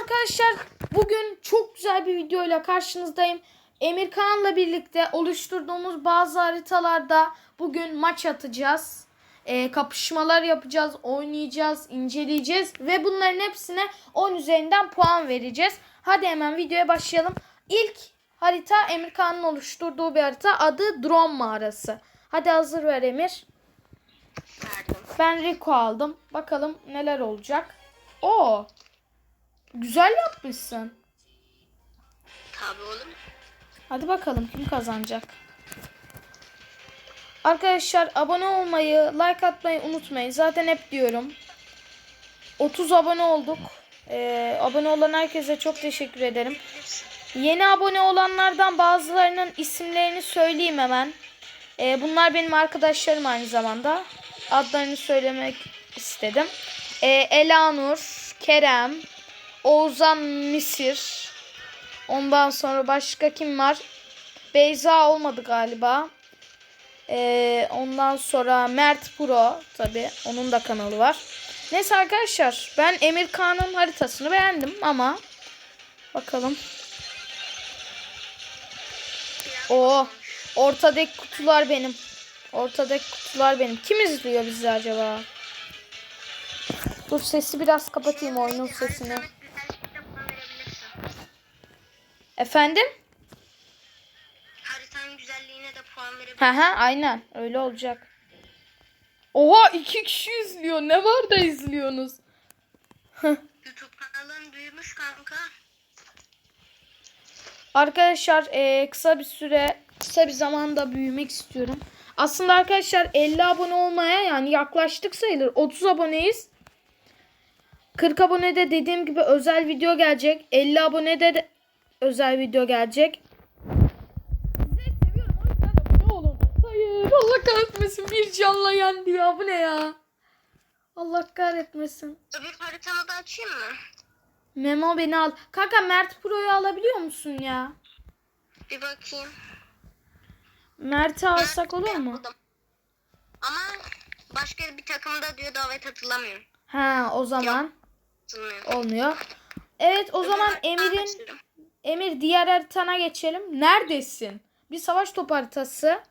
arkadaşlar bugün çok güzel bir videoyla karşınızdayım. Emir Kaan'la birlikte oluşturduğumuz bazı haritalarda bugün maç atacağız. Ee, kapışmalar yapacağız, oynayacağız, inceleyeceğiz ve bunların hepsine 10 üzerinden puan vereceğiz. Hadi hemen videoya başlayalım. İlk harita Emir Kaan'ın oluşturduğu bir harita. Adı Drone Mağarası. Hadi hazır ver Emir. Ben Rico aldım. Bakalım neler olacak. Oo. Güzel yapmışsın. Tabii oğlum. Hadi bakalım kim kazanacak. Arkadaşlar abone olmayı, like atmayı unutmayın. Zaten hep diyorum. 30 abone olduk. Ee, abone olan herkese çok teşekkür ederim. Yeni abone olanlardan bazılarının isimlerini söyleyeyim hemen. Ee, bunlar benim arkadaşlarım aynı zamanda. Adlarını söylemek istedim. Ee, Elanur, Kerem, Oğuzhan Misir. Ondan sonra başka kim var? Beyza olmadı galiba. Ee, ondan sonra Mert Pro tabi onun da kanalı var. Neyse arkadaşlar ben Emir Kağan'ın haritasını beğendim ama bakalım. O ortadaki kutular benim. Ortadaki kutular benim. Kim izliyor bizi acaba? Dur sesi biraz kapatayım oyunun sesini. Efendim? Haritanın güzelliğine de puan verebilirsin. Hı hı aynen öyle olacak. Oha iki kişi izliyor. Ne var da izliyorsunuz? YouTube kanalın büyümüş kanka. Arkadaşlar eee, kısa bir süre kısa bir zamanda büyümek istiyorum. Aslında arkadaşlar 50 abone olmaya yani yaklaştık sayılır. 30 aboneyiz. 40 abonede dediğim gibi özel video gelecek. 50 abonede de özel video gelecek. Sizleri seviyorum o yüzden abone olun. Hayır Allah kahretmesin bir canla yendi ya bu ne ya. Allah kahretmesin. Öbür haritanı da açayım mı? Memo beni al. Kanka Mert Pro'yu alabiliyor musun ya? Bir bakayım. Mert'i alsak olur mu? Ama başka bir takımda diyor davet atılamıyor. Ha o zaman Atılmıyor. olmuyor. Evet o zaman Öbür Emir'in haritadan açıyorum. Emir diğer haritana geçelim. Neredesin? Bir savaş top haritası.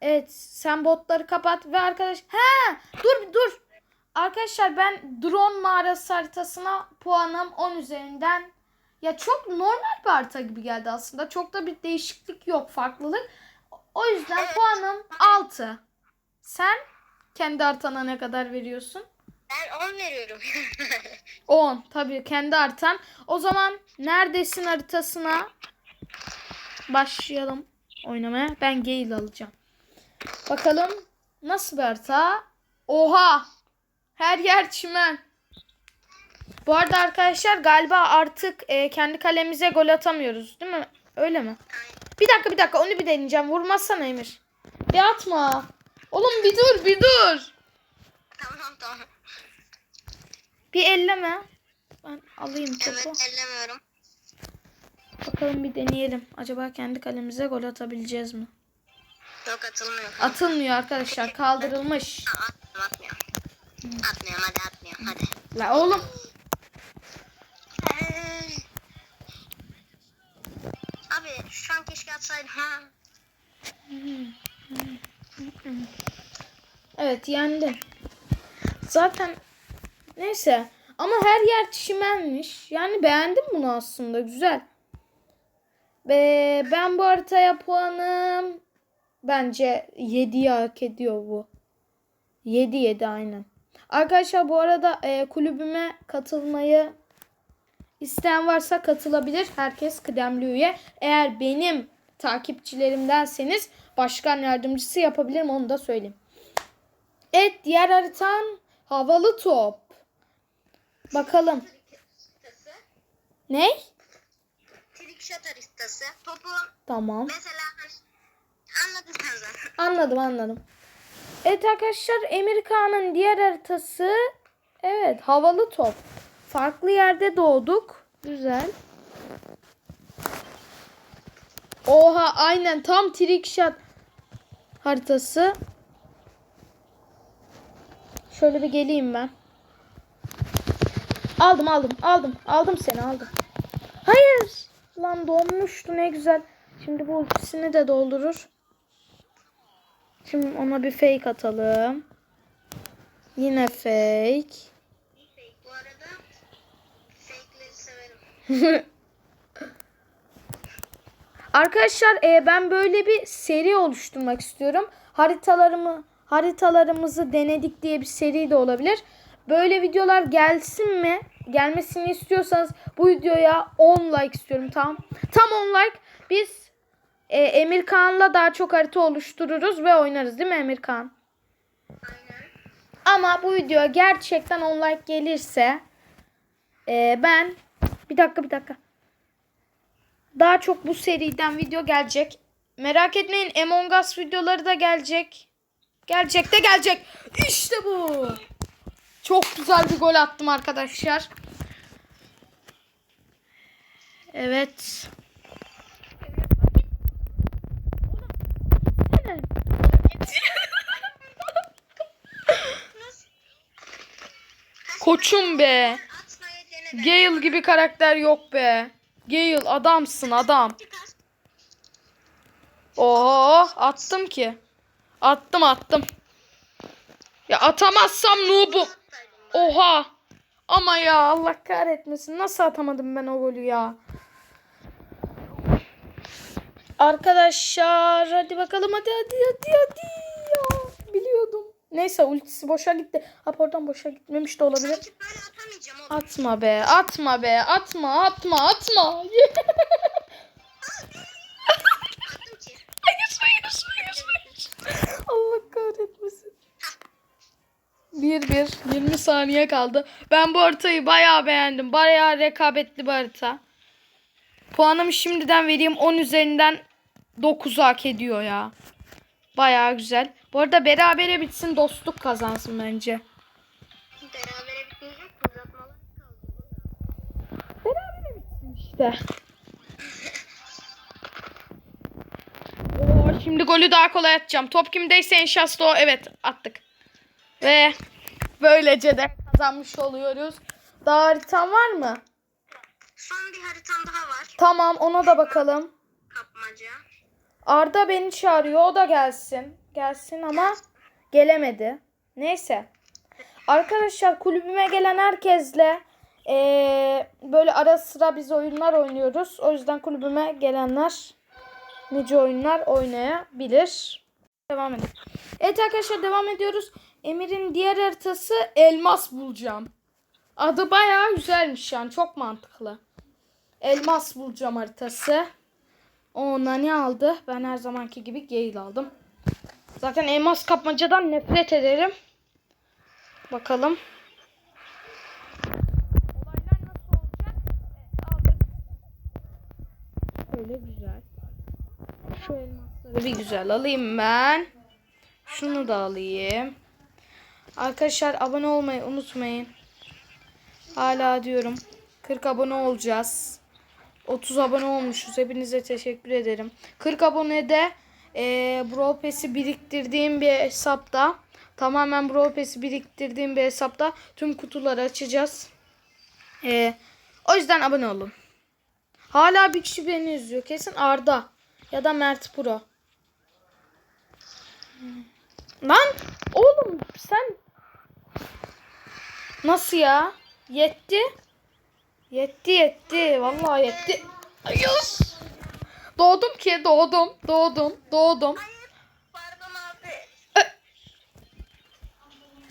Evet sen botları kapat ve arkadaş ha dur dur. Arkadaşlar ben drone mağarası haritasına puanım 10 üzerinden ya çok normal bir harita gibi geldi aslında. Çok da bir değişiklik yok, farklılık. O yüzden puanım 6. Sen kendi haritana ne kadar veriyorsun? Ben 10 veriyorum. 10 tabii kendi haritan. O zaman neredesin haritasına başlayalım oynamaya. Ben Gale alacağım. Bakalım nasıl bir harita? Oha! Her yer çimen. Bu arada arkadaşlar galiba artık e, kendi kalemize gol atamıyoruz değil mi? Öyle mi? Bir dakika bir dakika onu bir deneyeceğim. Vurmazsana Emir. Bir atma. Oğlum bir dur bir dur. tamam tamam. Bir elleme. Ben alayım topu. Evet ellemiyorum. Bakalım bir deneyelim. Acaba kendi kalemize gol atabileceğiz mi? Yok atılmıyor. Atılmıyor arkadaşlar. Kaldırılmış. Atmıyorum atmıyorum. Atmıyorum hadi atmıyorum hadi. La oğlum. Abi şu an keşke atsaydım ha. Evet yendi. Zaten neyse. Ama her yer çimenmiş. Yani beğendim bunu aslında. Güzel. Ve ben bu haritaya puanım bence 7'yi hak ediyor bu. 7 7 aynen. Arkadaşlar bu arada e, kulübüme katılmayı isteyen varsa katılabilir. Herkes kıdemli üye. Eğer benim takipçilerimdenseniz başkan yardımcısı yapabilirim onu da söyleyeyim. Evet diğer haritan havalı top. Bakalım. Ne? Trickshot haritası. Topu Tamam. mesela anladın sen zaten. Anladım anladım. Evet arkadaşlar Amerika'nın diğer haritası evet havalı top. Farklı yerde doğduk. Güzel. Oha aynen tam trickshot haritası. Şöyle bir geleyim ben. Aldım aldım aldım. Aldım seni aldım. Hayır. Lan donmuştu ne güzel. Şimdi bu ultisini de doldurur. Şimdi ona bir fake atalım. Yine fake. Bu arada fake'leri severim. Arkadaşlar e, ben böyle bir seri oluşturmak istiyorum. Haritalarımı haritalarımızı denedik diye bir seri de olabilir. Böyle videolar gelsin mi? Gelmesini istiyorsanız bu videoya 10 like istiyorum tamam. Tam 10 like. Biz e, Emirkan'la daha çok harita oluştururuz ve oynarız değil mi Emirkan? Aynen. Ama bu videoya gerçekten 10 like gelirse e, ben bir dakika bir dakika. Daha çok bu seriden video gelecek. Merak etmeyin Among Us videoları da gelecek. Gelecek de gelecek. İşte bu. Çok güzel bir gol attım arkadaşlar. Evet. Koçum be. Gale gibi karakter yok be. Gale adamsın adam. Oo attım ki. Attım attım. Ya atamazsam noob'um. Oha. Ama ya Allah kahretmesin. Nasıl atamadım ben o golü ya. Arkadaşlar hadi bakalım hadi hadi hadi hadi. Ya, biliyordum. Neyse ultisi boşa gitti. Ha oradan boşa gitmemiş de olabilir. Atma be, atma be, atma, atma, atma. 1 1 20 saniye kaldı. Ben bu haritayı bayağı beğendim. Bayağı rekabetli bir harita. Puanımı şimdiden vereyim 10 üzerinden 9 hak ediyor ya. Bayağı güzel. Bu arada berabere bitsin dostluk kazansın bence. Berabere bitmeyecek uzatmalar. Berabere bitsin işte. Oo, şimdi golü daha kolay atacağım. Top kimdeyse en o. Evet attık. Ve böylece de kazanmış oluyoruz. Daha haritan var mı? Son bir haritam daha var. Tamam ona da bakalım. Kapmaca. Arda beni çağırıyor. O da gelsin. Gelsin ama gelemedi. Neyse. Arkadaşlar kulübüme gelen herkesle eee, böyle ara sıra biz oyunlar oynuyoruz. O yüzden kulübüme gelenler nice oyunlar oynayabilir. Devam edelim. Evet arkadaşlar devam ediyoruz. Emir'in diğer haritası elmas bulacağım. Adı bayağı güzelmiş yani çok mantıklı. Elmas bulacağım haritası. Ona ne aldı? Ben her zamanki gibi Gale aldım. Zaten elmas kapmacadan nefret ederim. Bakalım. Olaylar nasıl olacak? Evet, aldık. Şöyle güzel. Şu elmasları bir güzel alayım ben. Şunu da alayım. Arkadaşlar abone olmayı unutmayın. Hala diyorum. 40 abone olacağız. 30 abone olmuşuz. Hepinize teşekkür ederim. 40 abonede e, Brawl Pass'i biriktirdiğim bir hesapta tamamen Brawl Pass'i biriktirdiğim bir hesapta tüm kutuları açacağız. E, o yüzden abone olun. Hala bir kişi beni izliyor. Kesin Arda ya da Mert Pro. Lan oğlum sen nasıl ya? Yetti. Yetti yetti. Vallahi yetti. Ayos. Doğdum ki doğdum. Doğdum. Doğdum.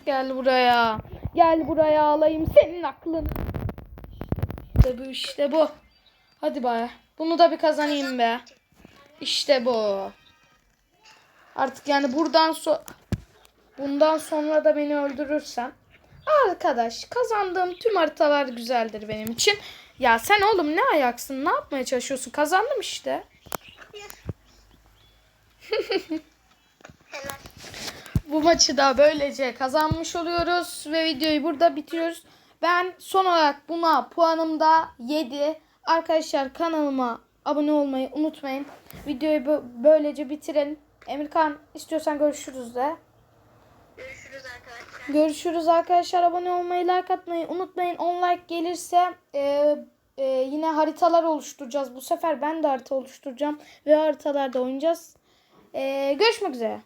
Gel buraya. Gel buraya alayım senin aklını. İşte bu işte bu. Hadi bay. Bunu da bir kazanayım be. İşte bu. Artık yani buradan so bundan sonra da beni öldürürsen arkadaş kazandığım tüm haritalar güzeldir benim için. Ya sen oğlum ne ayaksın? Ne yapmaya çalışıyorsun? Kazandım işte. Bu maçı da böylece kazanmış oluyoruz ve videoyu burada bitiriyoruz. Ben son olarak buna puanım da 7. Arkadaşlar kanalıma abone olmayı unutmayın. Videoyu bö- böylece bitirelim. Emirkan istiyorsan görüşürüz de. Görüşürüz arkadaşlar. Görüşürüz arkadaşlar. Abone olmayı, like atmayı unutmayın. 10 like gelirse e, e, yine haritalar oluşturacağız. Bu sefer ben de harita oluşturacağım ve haritalarda oynayacağız. E, görüşmek üzere.